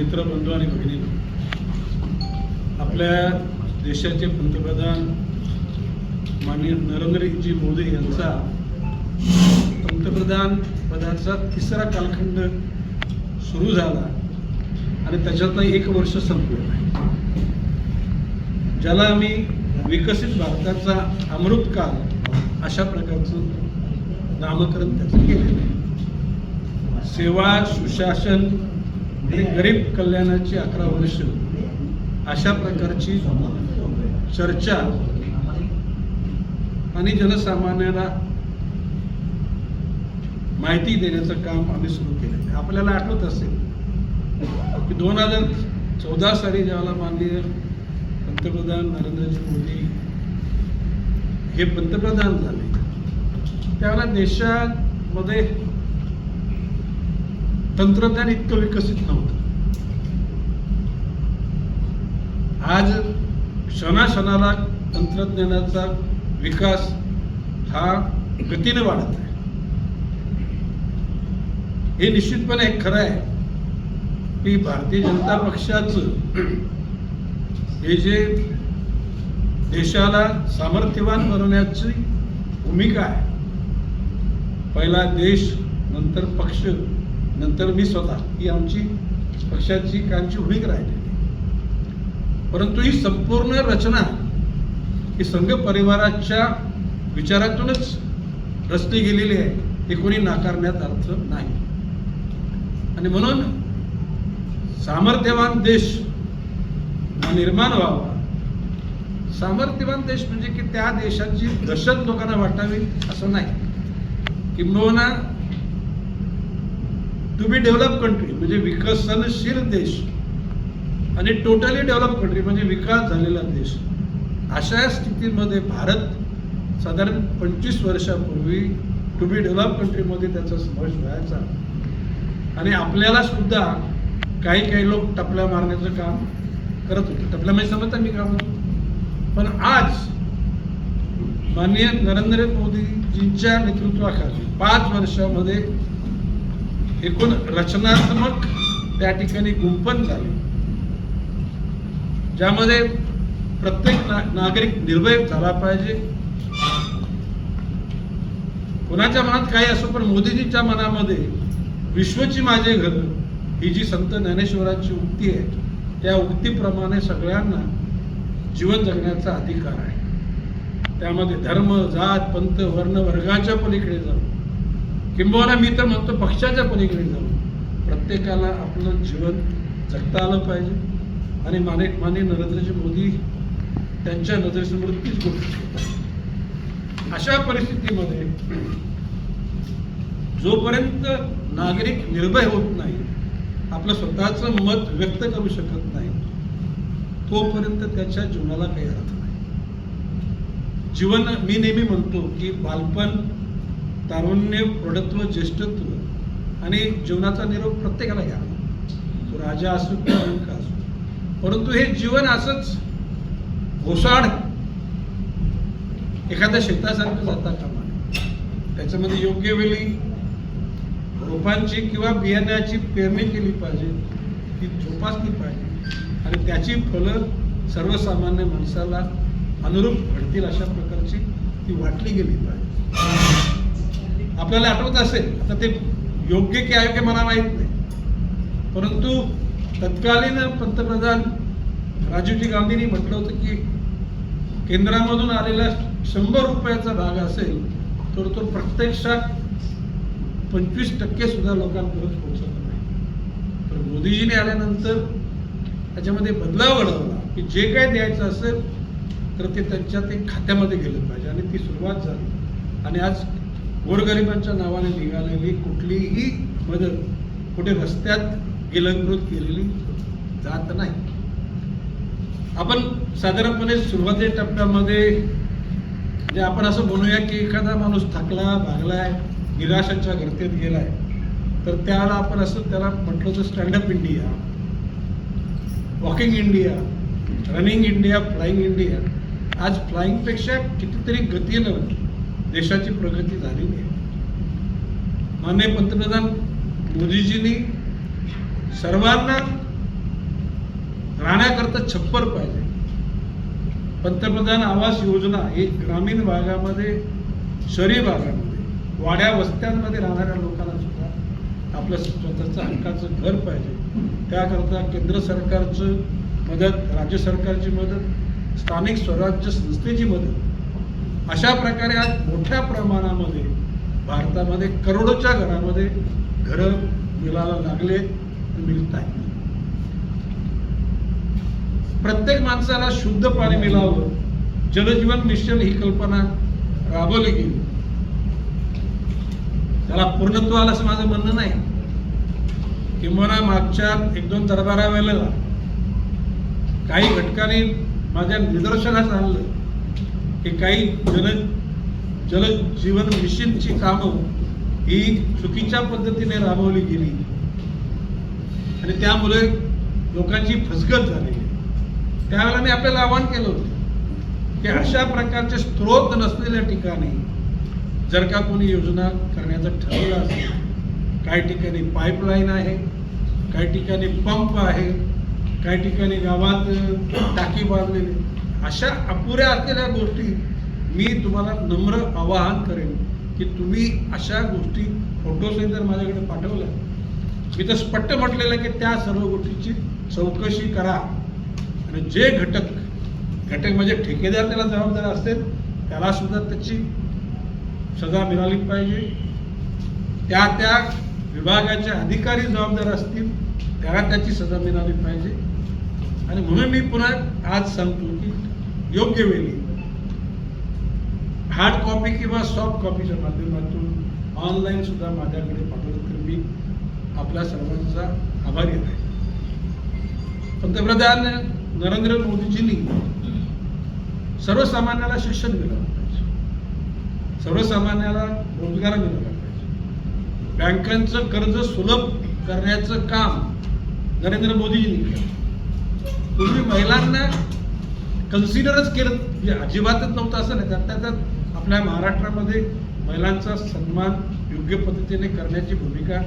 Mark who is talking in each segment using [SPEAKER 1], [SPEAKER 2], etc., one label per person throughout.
[SPEAKER 1] मित्र बंधू आणि भगिनी आपल्या देशाचे पंतप्रधान माननीय नरेंद्रजी मोदी यांचा पंतप्रधान पदाचा तिसरा कालखंड सुरू झाला आणि त्याच्यातनं एक वर्ष संपलेलं आहे ज्याला आम्ही विकसित भारताचा अमृतकाल अशा प्रकारचं नामकरण त्याचं केलेलं आहे. सेवा सुशासन आणि गरीब कल्याणाची अकरा वर्ष अशा प्रकारची चर्चा आणि जनसामान्याला माहिती देण्याचं काम आम्ही सुरू केलं. आहे आपल्याला आठवत असेल की दोन हजार चौदा साली ज्यावेळेला माननीय पंतप्रधान नरेंद्रजी मोदी हे पंतप्रधान झाले त्यावेळेला देशामध्ये तंत्रज्ञान इतकं विकसित नव्हतं. आज क्षणाक्षणाला तंत्रज्ञानाचा विकास हा गतीने वाढत आहे. हे निश्चितपणे एक खरं आहे की भारतीय जनता पक्षाचं हे जे देशाला सामर्थ्यवान बनवण्याची भूमिका आहे. पहिला देश नंतर पक्ष नंतर मी स्वतः ही आमची पक्षाची कामची भूमिका राहिलेली परंतु ही संपूर्ण रचना ही संघ परिवाराच्या विचारातूनच रचली गेलेली आहे हे कोणी नाकारण्यात अर्थ नाही. आणि म्हणून सामर्थ्यवान देश हा निर्माण व्हावा. सामर्थ्यवान देश म्हणजे की त्या देशाची दहशत लोकांना वाटावी असं नाही. किंबहुना टू बी डेव्हलप कंट्री म्हणजे विकसनशील देश. आणि टोटली डेव्हलप कंट्री म्हणजे विकास झालेला देश. अशा स्थितीमध्ये भारत साधारण पंचवीस वर्षापूर्वी टू बी डेव्हलप कंट्रीमध्ये त्याचा समावेश व्हायचा. आणि आपल्याला सुद्धा काही काही लोक टपल्या मारण्याचं काम करत होते. टपल्या म्हणजे समजता मी काम पण आज माननीय नरेंद्र मोदीजींच्या नेतृत्वाखाली पाच वर्षामध्ये एकूण रचनात्मक त्या ठिकाणी गुंपन झाले. ज्यामध्ये प्रत्येक ना नागरिक निर्भय झाला पाहिजे. कोणाच्या मनात काही असो पण मोदीजींच्या मनामध्ये विश्वची माझे घर ही जी संत ज्ञानेश्वरांची उक्ती आहे त्या उक्तीप्रमाणे सगळ्यांना जीवन जगण्याचा अधिकार आहे. त्यामध्ये धर्म जात पंथ वर्ण वर्गाच्या पलीकडे जाऊन किंबहुना मी तर म्हणतो पक्षाच्या पलीकडे जाऊ. प्रत्येकाला आपलं जीवन जगता आलं पाहिजे. आणि माने माने नरेंद्रजी मोदी त्यांच्या नजरेसमोर तीच गोष्ट अशा परिस्थितीमध्ये जोपर्यंत नागरिक निर्भय होत नाही आपलं स्वतःचं मत व्यक्त करू शकत नाही तोपर्यंत त्याच्या जीवनाला काही अर्थ नाही. जीवन मी नेहमी म्हणतो की बालपण तारुण्य प्रौढत्व ज्येष्ठत्व आणि जीवनाचा निरोप प्रत्येकाला घ्यावा. तो राजा असो किंवा रंक असो. परंतु हे जीवन असंच घोसाड एखाद्या शेतासारखं जाता कामा त्याच्यामध्ये योग्य वेळी रोपांची किंवा बियाण्याची पेरणी केली पाहिजे ती जोपासली पाहिजे आणि त्याची फलं सर्वसामान्य माणसाला अनुरूप घडतील अशा प्रकारची ती वाटली गेली पाहिजे. आपल्याला आठवत असेल तर ते योग्य की अयोग्य मला माहीत नाही. परंतु तत्कालीन पंतप्रधान राजीवजी गांधींनी म्हटलं होतं की केंद्रामधून आलेला शंभर रुपयाचा भाग असेल तर तो प्रत्यक्षात पंचवीस टक्के सुद्धा लोकांपर्यंत पोहोचत नाही. तर मोदीजीने आल्यानंतर त्याच्यामध्ये बदलाव घडवला की जे काय द्यायचं असेल तर ते त्यांच्या ते खात्यामध्ये गेलं पाहिजे. आणि ती सुरुवात झाली. आणि आज गोरगरिबांच्या नावाने निघालेली कुठलीही मदत कुठे रस्त्यात गिलंकृत केलेली जात नाही. आपण साधारणपणे सुरुवातीच्या टप्प्यामध्ये म्हणजे आपण असं म्हणूया की एखादा माणूस थकला भागलाय निराशाच्या गर्तेत गेलाय तर त्याला आपण असं त्याला म्हटलं तर stand up India walking India running India flying India आज फ्लाईंगपेक्षा कितीतरी गतीनं देशाची प्रगती झालेली आहे माननीय पंतप्रधान मोदीजींनी सर्वांना राहण्याकरता छप्पर पाहिजे. पंतप्रधान आवास योजना ही ग्रामीण भागामध्ये शहरी भागामध्ये वाड्या वस्त्यांमध्ये राहणाऱ्या लोकांना सुद्धा आपलं स्वतःचं हक्काचं घर पाहिजे. त्याकरता केंद्र सरकारचं मदत राज्य सरकारची मदत स्थानिक स्वराज्य संस्थेची मदत अशा प्रकारे आज मोठ्या प्रमाणामध्ये भारतामध्ये करोडोच्या घरामध्ये घरं मिळायला लागले मिळत आहेत. प्रत्येक माणसाला शुद्ध पाणी मिळावं जलजीवन मिशन ही कल्पना राबवली गेली. त्याला पूर्णत्व आलं असं माझं म्हणणं नाही. किंवा मागच्या एक दोन दरबारा वेळेला काही घटकांनी माझ्या निदर्शनास आणलं. की काही जल जल जीवन मिशनची कामं ही चुकीच्या पद्धतीने राबवली गेली. आणि त्यामुळे लोकांची फसगत झाली. त्यावेळेला मी आपल्याला आवाहन केलं होतं की अशा प्रकारचे स्रोत नसलेल्या ठिकाणी जर का कोणी योजना करण्याचं ठरवलं असेल काही ठिकाणी पाईपलाईन आहे काही ठिकाणी पंप आहे काही ठिकाणी गावात टाकी बांधलेली अशा अपुऱ्या असलेल्या गोष्टी मी तुम्हाला नम्र आवाहन करेन की तुम्ही अशा गोष्टी फोटोसही जर माझ्याकडे पाठवल्या मी तर स्पष्ट म्हटलेलं आहे की त्या सर्व गोष्टीची चौकशी करा. आणि जे घटक घटक म्हणजे ठेकेदार त्याला जबाबदार असतील त्याला सुद्धा त्याची सजा मिळाली पाहिजे. त्या त्या विभागाचे अधिकारी जबाबदार असतील त्याला त्याची सजा मिळाली पाहिजे. आणि म्हणून मी पुन्हा आज सांगतो की योग्य वेळी हार्ड कॉपी किंवा सॉफ्ट कॉपीच्या माध्यमातून ऑनलाईन सुद्धा माझ्याकडे पाठवलं तर मी आपल्या सर्वांचा आभारी आहे. पंतप्रधान नरेंद्र मोदीजींनी सर्वसामान्याला शिक्षण दिलं पाहिजे. सर्वसामान्याला रोजगार मिळाला पाहिजे. बँकांचं कर्ज सुलभ करण्याचं काम नरेंद्र मोदीजींनी केलं. पूर्वी महिलांना कन्सिडरच केलं म्हणजे अजिबातच नव्हतं असं नाही. त्यात त्यात आपल्या महाराष्ट्रामध्ये महिलांचा सन्मान योग्य पद्धतीने करण्याची भूमिका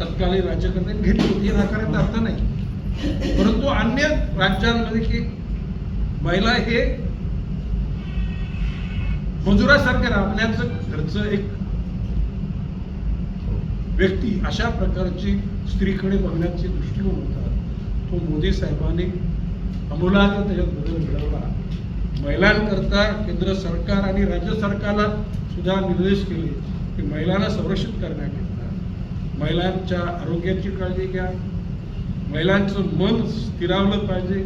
[SPEAKER 1] तत्कालीन राज्यकर्त्यांनी घेतली होती. हा नाकारायचा अर्थ नाही. परंतु अन्य राज्यांमध्ये की महिला हे मजुरासारखे राबण्याचं घरचं एक व्यक्ती अशा प्रकारची स्त्रीकडे बघण्याचे दृष्टिकोन होता. तो मोदी साहेबांनी अमोलाग्र त्याच्यात बदल घडवला. महिलांकरता केंद्र सरकार आणि राज्य सरकारला सुद्धा निर्देश केले की महिलांना संरक्षित करण्याकरता महिलांच्या आरोग्याची काळजी घ्या. महिलांचं मन स्थिरावलं पाहिजे.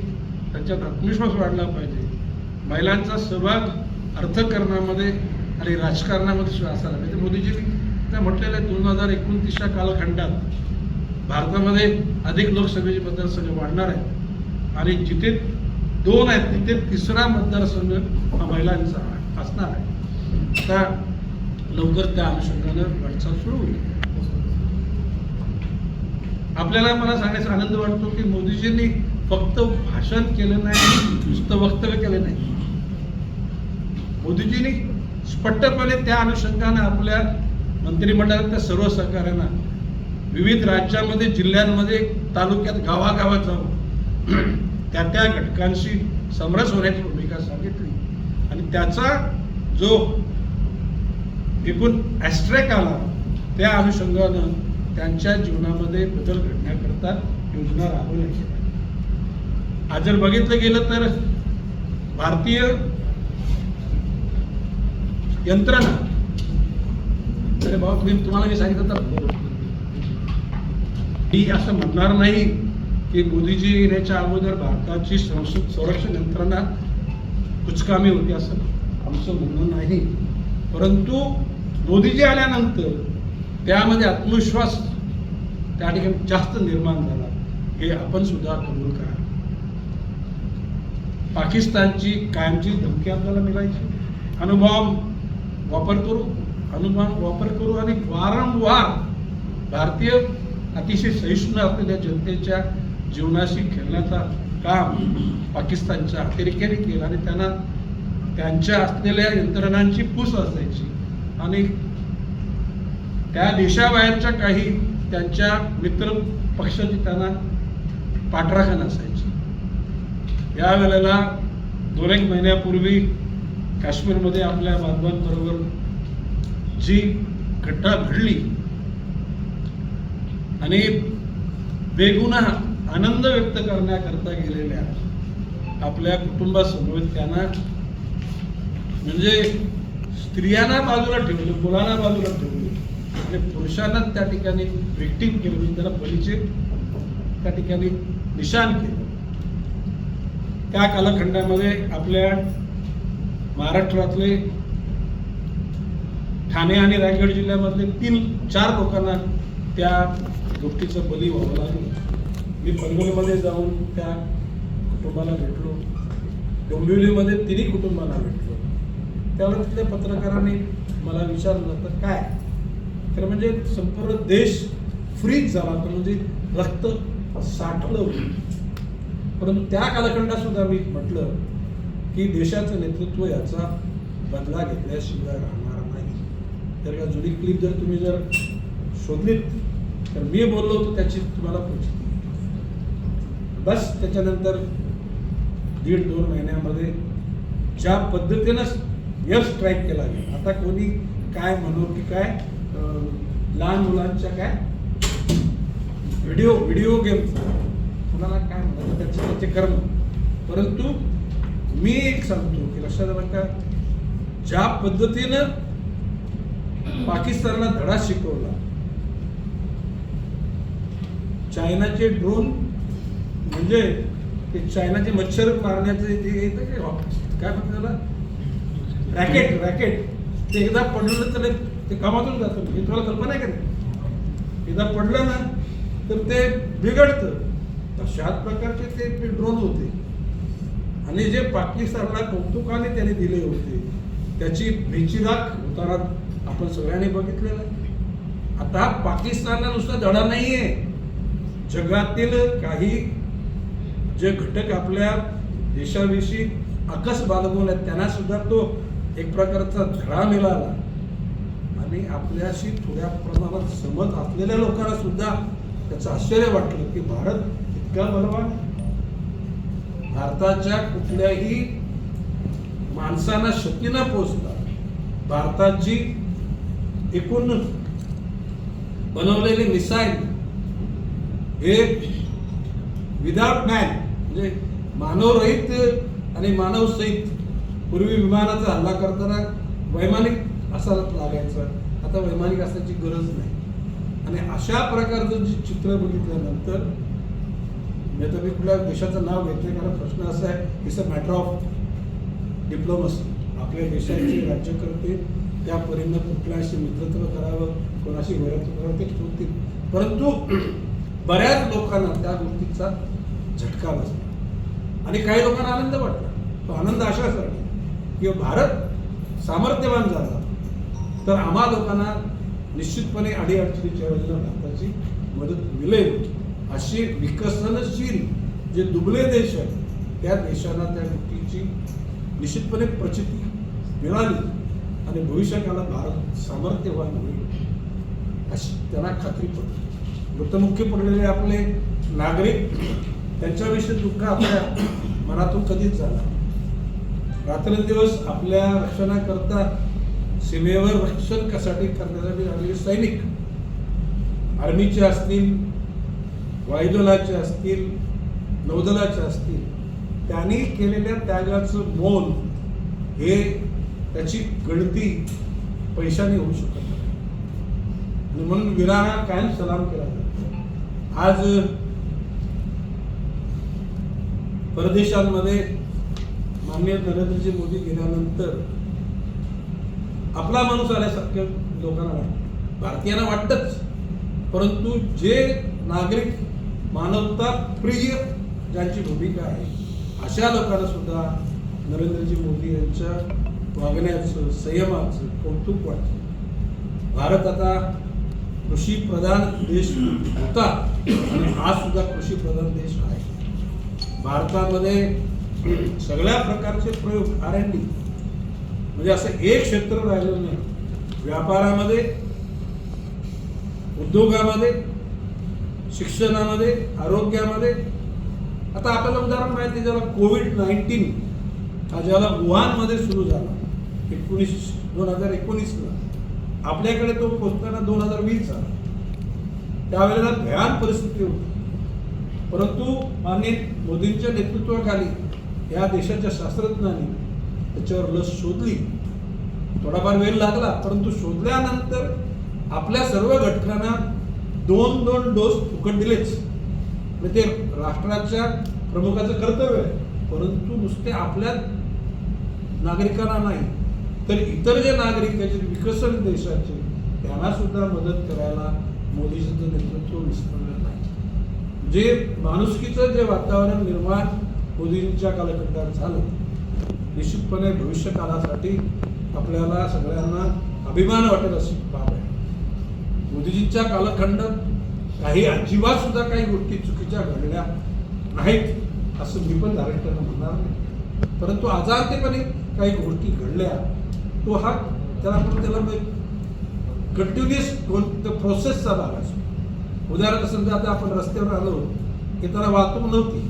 [SPEAKER 1] त्यांच्यात आत्मविश्वास वाढला पाहिजे. महिलांचा सहभाग अर्थकारणामध्ये आणि राजकारणामध्ये सुद्धा असायला पाहिजे. मोदीजींनी त्या म्हटलेल्या दोन हजार एकोणतीसच्या कालखंडात भारतामध्ये अधिक लोकसभेचे मतदारसंघ वाढणार आहेत. आणि जिथे दोन आहेत तिथे तिसरा मतदारसंघ हा महिलांचा असणार आहे. आता लवकर त्या अनुषंगानं वाटचाल सुरू होईल. आपल्याला मला सांगायचा आनंद वाटतो की मोदीजींनी फक्त भाषण केलं नाही नुसतं वक्तव्य केलं नाही. मोदीजींनी स्पष्टपणे त्या अनुषंगानं आपल्या मंत्रिमंडळातल्या सर्व सहकार्यांना विविध राज्यामध्ये जिल्ह्यांमध्ये तालुक्यात गावागावात जाऊन त्या त्या घटकांशी समरस होण्याची भूमिका सांगितली. आणि त्याचा जो एकूण ॲस्ट्रॅक आला त्या अनुषंगानं त्यांच्या जीवनामध्ये बदल घडण्याकरता योजना राबवल्या गेल्या आज जर बघितलं गेलं तर भारतीय यंत्रणा अरे बाबा तुम्ही तुम्हाला मी सांगितलं तर मी असं म्हणणार नाही. की मोदीजी येण्याच्या अगोदर भारताची संरक्षण संरक्षण यंत्रणा कुचकामी होती असं आमचं म्हणणं नाही. परंतु मोदीजी आल्यानंतर त्यामध्ये आत्मविश्वास त्या ठिकाणी जास्त निर्माण झाला. हे आपण सुद्धा कबूल करा. पाकिस्तानची कायमची धमकी आपल्याला मिळायची. अनुभव वापर करू अनुमान वापर करू आणि वारंवार भारतीय अतिशय सहिष्णू असलेल्या जनतेच्या जीवनाशी खेळण्याचा काम पाकिस्तानच्या अतिरेक्याने केलं आणि त्यांना त्यांच्या असलेल्या यंत्रणांची पूस असायची. आणि त्या देशाबाहेरच्या काही त्यांच्या मित्र पक्षाची त्यांना पाठराखण असायची. या वेळेला दोन एक महिन्यापूर्वी काश्मीरमध्ये आपल्या बांधवांबरोबर जी घटना घडली आणि बेगुन्हा आनंद व्यक्त करण्याकरता गेलेल्या आपल्या कुटुंबासमवेत त्यांना म्हणजे स्त्रियांना बाजूला ठेवले मुलांना बाजूला ठेवले आणि पुरुषांना त्या ठिकाणी विक्टीम केलं म्हणजे त्याला बळीचे त्या ठिकाणी निशाण केलं. त्या कालखंडामध्ये आपल्या महाराष्ट्रातले ठाणे आणि रायगड जिल्ह्यामधले तीन चार लोकांना त्या गोष्टीचं बली व्हावं लागलं. मी पनवेलमध्ये जाऊन त्या कुटुंबाला भेटलो. डोंबिवलीमध्ये तिन्ही कुटुंबाला भेटलो. त्यावर तिथल्या पत्रकारांनी मला विचारलं तर काय? तर म्हणजे संपूर्ण देश फ्रीज झाला तर म्हणजे रक्त साठलं परंतु त्या कालखंडात सुद्धा मी म्हटलं की देशाचं नेतृत्व याचा बदला घेतल्याशिवाय राहणार नाही. तर का जुनी क्लिप जर तुम्ही जर शोधलीत तर मी बोललो तर त्याची तुम्हाला प्रचिती बस त्याच्यानंतर दीड दोन महिन्यामध्ये ज्या पद्धतीनं एअर स्ट्राईक केला गेला आता कोणी काय म्हणू की काय लहान मुलांच्या काय व्हिडिओ व्हिडिओ गेम कुणाला काय म्हणतात त्याचे त्याचे कर्म. परंतु मी एक सांगतो की लक्षात आलं का ज्या पद्धतीनं पाकिस्तानला धडा शिकवला चायनाचे ड्रोन म्हणजे ते चायनाचे मच्छर मारण्याचे जे येतं काय काय म्हणतात त्याला? Racket racket. ते एकदा पडलं तर ते कामातून जातं. हे तुम्हाला कल्पना आहे का एकदा पडलं ना तर ते बिघडतं. तशाच प्रकारचे ते ड्रोन होते. आणि जे पाकिस्तानला कौतुकाने त्याने दिले होते त्याची भीतीदाख होताना आपण सगळ्यांनी बघितलेलं आहे. आता पाकिस्तानला नुसता धडा नाहीये. जगातील काही जे घटक आपल्या देशाविषयी आकस बाळगून आहेत त्यांना सुद्धा तो एक प्रकारचा धडा मिळाला. आणि आपल्याशी थोड्या प्रमाणात समज असलेल्या लोकांना सुद्धा त्याचं आश्चर्य वाटलं की भारत इतका बरोबर भारताच्या कुठल्याही माणसांना शक्ती न पोचता भारताची एकूण बनवलेली मिसाईल हे विदाउट मॅन म्हणजे मानवरहित आणि मानवसहित पूर्वी विमानाचा हल्ला करताना वैमानिक असा लागायचा. आता वैमानिक असण्याची गरज नाही. आणि अशा प्रकारचं जे चित्र बघितल्यानंतर मी आता मी कुठल्या देशाचं नाव घेतलं कारण प्रश्न असा आहे it's a matter of diplomacy आपल्या देशाचे राज्यकर्ते त्या परीनं कुठल्याशी मित्रत्व करावं कोणाशी वैरत्व करावं ते ठरवतील. परंतु बऱ्याच लोकांना त्या गोष्टीचा झटका बसतो. आणि काही लोकांना आनंद वाटला तो आनंद अशासाठी की भारत सामर्थ्यवान झाला. तर आम्हा लोकांना निश्चितपणे अडीअडचणीच्या वेळेला भारताची मदत मिळेल. अशी विकसनशील जे दुबले देश आहेत त्या देशांना त्या गोष्टीची निश्चितपणे प्रचिती मिळाली. आणि भविष्यकाला भारत सामर्थ्यवान होईल अशी त्यांना खात्री पडली. मृतमुखी पडलेले आपले नागरिक त्यांच्याविषयी दुःख आपल्या मनातून कधीच झाला रात्रंदिवस आपल्या रक्षणाकरता सीमेवर रक्षण कसाठी करण्यासाठी लागलेले सैनिक. आर्मीचे असतील वायुदलाचे असतील नौदलाचे असतील त्यांनी केलेल्या त्यागाचं मोल हे त्याची गणती पैशाने होऊ शकत नाही. आणि म्हणून वीरांना कायम सलाम केला जातो. आज परदेशांमध्ये माननीय नरेंद्रजी मोदी गेल्यानंतर आपला माणूस आल्यासारख्या लोकांना वाटतं. भारतीयांना वाटतच. परंतु जे नागरिक मानवता प्रिय ज्यांची भूमिका आहे अशा लोकांना सुद्धा नरेंद्रजी मोदी यांच्या वागण्याचं संयमाचं कौतुक वाटतं भारत आता कृषी प्रधान देश होता आणि हा सुद्धा कृषी प्रधान देश आहे. भारतामध्ये सगळ्या प्रकारचे प्रयोग आर एन डी म्हणजे असं एक क्षेत्र राहिलं नाही. व्यापारामध्ये उद्योगामध्ये शिक्षणामध्ये आरोग्यामध्ये.
[SPEAKER 2] आता आपल्याला उदाहरण माहिती ज्याला कोविड नाईन्टीन हा ज्याला वुहानमध्ये सुरू झाला एकोणीस दोन हजार एकोणीसला. आपल्याकडे तो पोचताना दोन हजार वीस झाला त्यावेळेला भयान परिस्थिती होती. परंतु माननीय मोदींच्या नेतृत्वाखाली या देशाच्या शास्त्रज्ञांनी त्याच्यावर लस शोधली. थोडाफार वेळ लागला परंतु शोधल्यानंतर आपल्या सर्व घटकांना दोन दोन डोस फुकट दिलेच. म्हणजे ते राष्ट्राच्या प्रमुखाचं कर्तव्य आहे. परंतु नुसते आपल्या नागरिकांना नाही तर इतर जे नागरिक आहेत विकसन देशाचे त्यांना सुद्धा मदत करायला मोदीजीचं नेतृत्व विस्मरलं नाही जे माणुसकीचं जे वातावरण निर्माण मोदींच्या कालखंडात झालं निश्चितपणे भविष्य काळासाठी आपल्याला सगळ्यांना अभिमान वाटेल अशी बाब आहे. मोदीजींच्या कालखंडात काही अजिबात सुद्धा काही गोष्टी चुकीच्या घडल्या नाहीत असं मी पण डायरेक्टरला म्हणणार नाही. परंतु आजारतेपणे काही गोष्टी घडल्या तो हा त्याला आपण त्याला कंटिन्युअस कोणत्या प्रोसेसचा भाग असतो. उदाहरण समजा आता आपण रस्त्यावर आलो येताना वाहतूक नव्हती.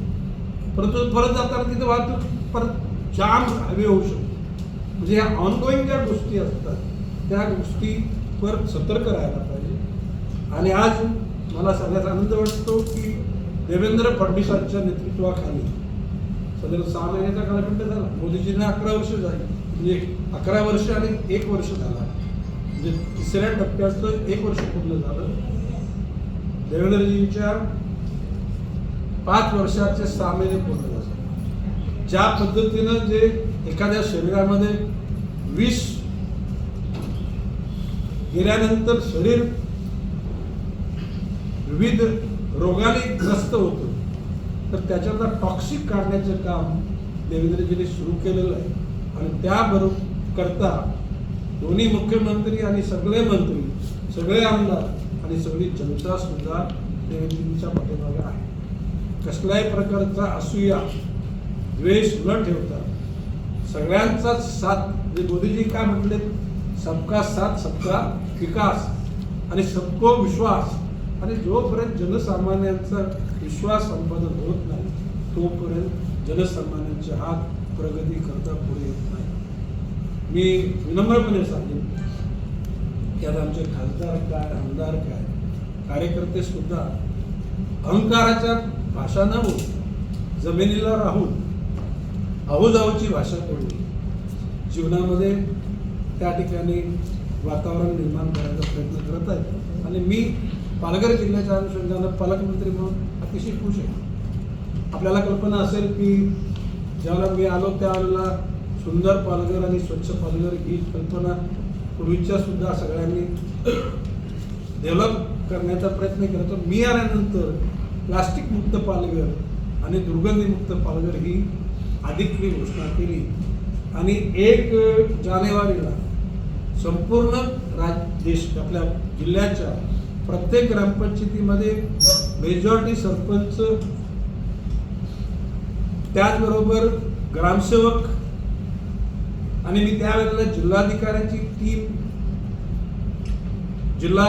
[SPEAKER 2] परंतु परत जाताना तिथे वाहतूक परत जाम हवे होऊ शकतो. म्हणजे ह्या ऑनगोईंग ज्या गोष्टी असतात त्या गोष्टीवर सतर्क राहायला पाहिजे. आणि आज मला सगळ्यात आनंद वाटतो की देवेंद्र फडणवीसांच्या नेतृत्वाखाली साधारण सहा महिन्याचा कालखंड झाला. मोदीजींना अकरा वर्ष झाली. म्हणजे अकरा वर्ष आणि एक वर्ष झाला. म्हणजे तिसऱ्या टप्प्याचं एक वर्ष पूर्ण झालं. देवेंद्रजींच्या पाच वर्षाचे सामने पूर्ण झाले. ज्या पद्धतीनं जे एखाद्या शरीरामध्ये विष गेल्यानंतर शरीर विविध रोगाने ग्रस्त होतो तर त्याच्यातला टॉक्सिक काढण्याचं काम देवेंद्रजीने सुरू केलेलं आहे. आणि त्याबरोबर करता दोन्ही मुख्यमंत्री आणि सगळे मंत्री सगळे आमदार आणि सगळी जनता सुद्धा देवेंद्रजींच्या पाठीमागे आहे. कसल्याही प्रकारचा असूया द्वेष न ठेवता सगळ्यांचा साथ म्हणजे मोदीजी काय म्हटले सबका साथ सबका विकास. आणि सबको विश्वास. आणि जोपर्यंत जनसामान्यांचा विश्वास संपादन होत नाही तोपर्यंत जनसामान्यांचे हात प्रगती करता पुढे येत नाही. मी विनम्रपणे सांगेन त्यात आमचे खासदार काय आमदार काय कार्यकर्ते सुद्धा अहंकाराच्या भाषा न होत जमिनीला राहून अहोजाऊची भाषा करून जीवनामध्ये त्या ठिकाणी वातावरण निर्माण करायचा प्रयत्न करत आहेत. आणि मी पालघर जिल्ह्याच्या अनुषंगानं पालकमंत्री म्हणून अतिशय खुश आहे. आपल्याला कल्पना असेल की ज्यावेळेला मी आलो त्यावेळेला सुंदर पालघर आणि स्वच्छ पालघर ही कल्पना पूर्वीच्या सुद्धा सगळ्यांनी डेव्हलप करण्याचा प्रयत्न केला. तर मी आल्यानंतर प्लास्टिक मुक्त पालघर आणि दुर्गंधीमुक्त पालघर ही अधिकली घोषणा केली. आणि एक जानेवारीला संपूर्ण राज देश आपल्या जिल्ह्याच्या प्रत्येक ग्रामपंचायतीमध्ये मेजॉरिटी सरपंच त्याचबरोबर ग्रामसेवक आणि मी त्यावेळेला जिल्हाधिकाऱ्यांची टीम जिल्हा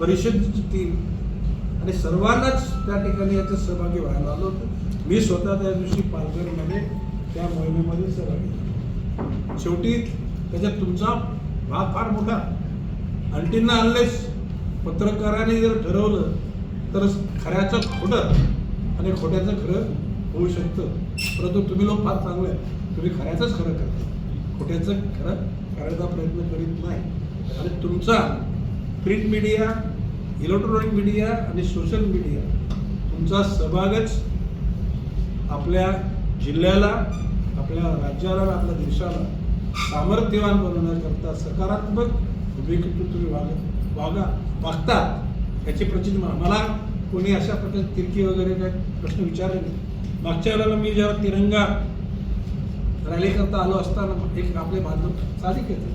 [SPEAKER 2] परिषदेची टीम आणि सर्वांनाच त्या ठिकाणी याचं सहभागी व्हायला आलो होतो. मी स्वतः त्या दिवशी पालघरमध्ये त्या मोहिमेमध्ये सहभागी शेवटी त्याच्यात तुमचा भाग फार मोठा. अंटींना आणलेच पत्रकाराने जर ठरवलं तर खऱ्याचं खोटं आणि खोट्याचं खरं होऊ शकतं. परंतु तुम्ही लोक फार चांगले तुम्ही खऱ्याचंच खरं करता खोट्याचं खरं करायचा प्रयत्न करीत नाही. आणि तुमचा प्रिंट मीडिया इलेक्ट्रॉनिक मीडिया आणि सोशल मीडिया तुमचा सहभागच आपल्या जिल्ह्याला आपल्या राज्याला आपल्या देशाला सामर्थ्यवान बनवण्याकरता सकारात्मक भूमिकेतून तुम्ही वागत वागा वागता याची प्रचिती मला मला कोणी अशा प्रकारची तिरकी वगैरे काय प्रश्न विचारले नाही. मागच्या वेळेला मी जेव्हा तिरंगा रॅली करता आलो असताना एक आपले बांधव साधिक येते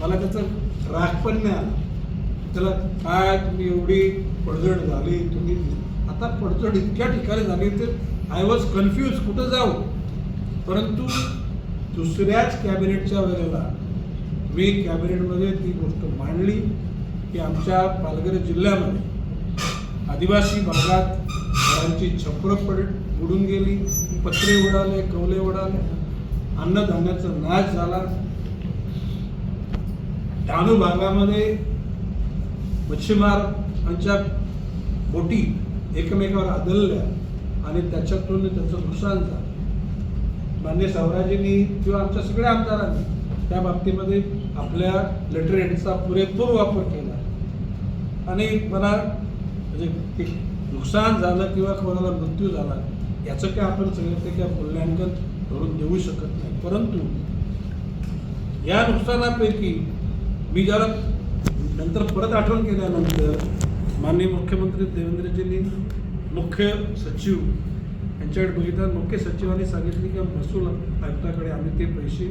[SPEAKER 2] मला त्याचा राग पण नाही आला त्याला काय तुम्ही एवढी पडझड झाली? तुम्ही आता पडझड इतक्या ठिकाणी झाली तर आय वॉज कन्फ्यूज कुठं जाऊ? परंतु दुसऱ्याच कॅबिनेटच्या वेळेला मी कॅबिनेटमध्ये ती गोष्ट मांडली की आमच्या पालघर जिल्ह्यामध्ये आदिवासी भागात घरांची छप्पर पड उडून गेली पत्रे उडाले कवले उडाले. अन्नधान्याचा नाश झाला. डहाणू भागामध्ये मच्छीमारांच्या बोटी एकमेकावर आदळल्या आणि त्याच्यातून त्याचं नुकसान झालं. मान्य सावराजींनी किंवा आमच्या सगळ्या आमदारांनी त्या बाबतीमध्ये आपल्या लिटरेटचा पुरेपूर वापर केला. आणि मला म्हणजे नुकसान झालं किंवा कोणाला मृत्यू झाला याचं काय आपण सगळं ते काय मूल्यांकन धरून देऊ शकत नाही. परंतु या नुकसानापैकी मी ज्याला नंतर परत आठवण केल्यानंतर माननीय मुख्यमंत्री देवेंद्रजींनी मुख्य सचिव यांच्याकडे बघितलं. मुख्य सचिवांनी सांगितले की महसूल आयुक्ताकडे आम्ही ते पैसे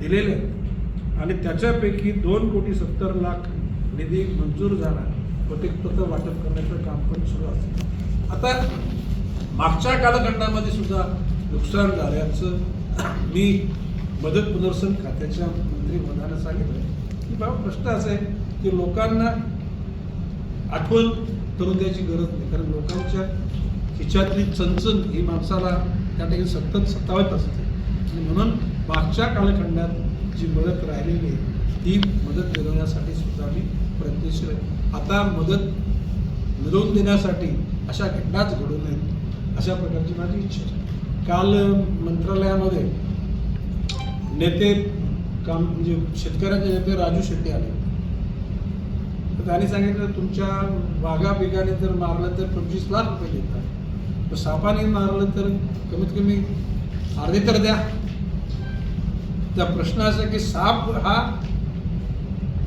[SPEAKER 2] दिलेले आहेत. आणि त्याच्यापैकी दोन कोटी सत्तर लाख निधी मंजूर झाला. व ते वाटप करण्याचं काम पण सुरू आहे आता मागच्या कालखंडामध्ये सुद्धा नुकसान झाल्याचं मी मदत पुनर्सन खात्याच्या मंत्री महोदयानं सांगितलं की बाबा प्रश्न असा आहे की लोकांना आठवण करून द्यायची गरज नाही. कारण लोकांच्या खिच्यातली चणचण ही माणसाला त्या ठिकाणी सतत सतावत असते. आणि म्हणून मागच्या कालखंडात जी मदत राहिलेली आहे ती मदत मिळवण्यासाठी सुद्धा मी प्रयत्नशील आहे. आता मदत मिळवून देण्यासाठी अशा घटनाच घडू नयेत अशा प्रकारची माझी इच्छा आहे. काल मंत्रालयामध्ये नेते काम म्हणजे शेतकऱ्यांचे नेते राजू शेट्टी आले. तर त्यांनी सांगितलं तुमच्या वाघा बिगाने जर मारलं तर पंचवीस लाख रुपये देतात. तर सापाने मारलं तर कमीत कमी अर्धे तर द्या. त्या प्रश्न असा की साप हा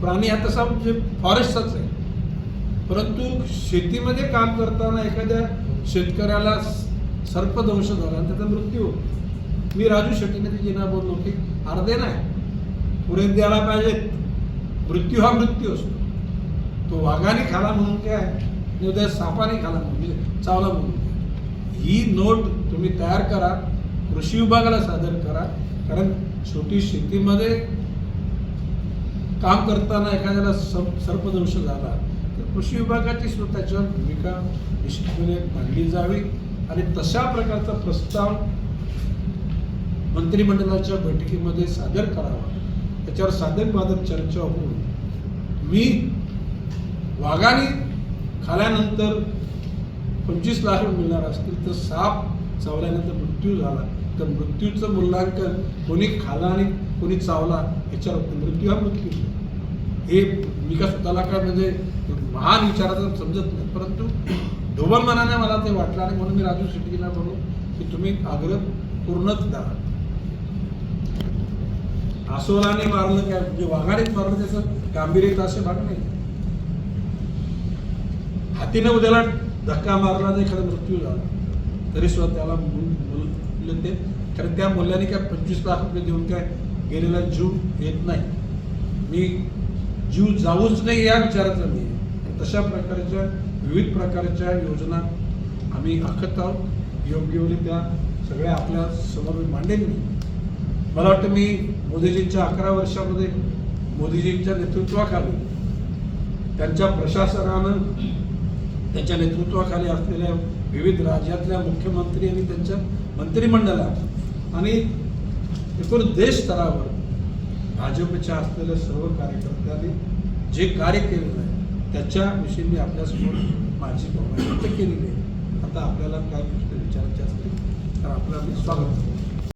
[SPEAKER 2] प्राणी हा तसा म्हणजे फॉरेस्टचाच आहे. परंतु शेतीमध्ये काम करताना एखाद्या शेतकऱ्याला सर्पदंश झाला आणि त्याचा मृत्यू. होतो. मी राजू शेट्टीने तिजीना बोललो की अर्धे नाही. पुरे द्यायला पाहिजेत. मृत्यू हा मृत्यू असतो. तो वाघाने खाला म्हणून काय? आणि उद्या सापाने खाला म्हणून म्हणजे चावला म्हणून. ही नोट तुम्ही तयार करा. कृषी विभागाला सादर करा. कारण छोटी शेतीमध्ये काम करताना एखाद्याला सर्प सर्पदंश झाला तर कृषी विभागाची स्वतःच्या त्याच्यावर भूमिका निश्चितपणे मांडली जावी. आणि तशा प्रकारचा प्रस्ताव मंत्रिमंडळाच्या बैठकीमध्ये सादर करावा. त्याच्यावर साधक बाधक चर्चा होऊन मी वाघाने खाल्यानंतर पंचवीस लाख मिळणार असतील तर साप चावल्यानंतर मृत्यू झाला. तर मृत्यूचं मूल्यांकन कोणी खाला आणि कोणी चावला याच्यावर मृत्यू हा मृत्यू. हे मी का स्वतःला काय म्हणजे महान विचाराचं समजत नाही. परंतु ढोबल मनाने मला ते वाटलं आणि म्हणून मी राजू शेट्टीला बोललो की तुम्ही आग्रह पूर्णच द्या आसोलाने मारलं काय म्हणजे वाघाडीत मारलं त्याचं गांभीर्य असे भाग नाही. हातीने उद्याला धक्का मारला तर एखादा मृत्यू झाला. तरी सुद्धा त्याला मूल्य ते. कारण त्या मूल्याने काय पंचवीस लाख रुपये देऊन काय गेलेला जीव येत नाही. मी जीव जाऊच नाही या विचाराचा मी. तशा प्रकारच्या विविध प्रकारच्या योजना आम्ही आखत आहोत. योग्य त्या सगळ्या आपल्यासमोर मी मांडेन मी. मला वाटतं मी मोदीजींच्या अकरा वर्षामध्ये मोदीजींच्या नेतृत्वाखाली त्यांच्या प्रशासनानं त्यांच्या नेतृत्वाखाली असलेल्या विविध राज्यातल्या मुख्यमंत्री आणि त्यांच्या मंत्रिमंडळात आणि एकूण देश स्तरावर भाजपच्या असलेल्या सर्व कार्यकर्त्यांनी जे कार्य केलेलं आहे त्याच्याविषयी मी आपल्यासमोर माझी भावना व्यक्त केलेली आहे. आता आपल्याला काय प्रश्न विचारायचे असतील तर आपल्याला स्वागत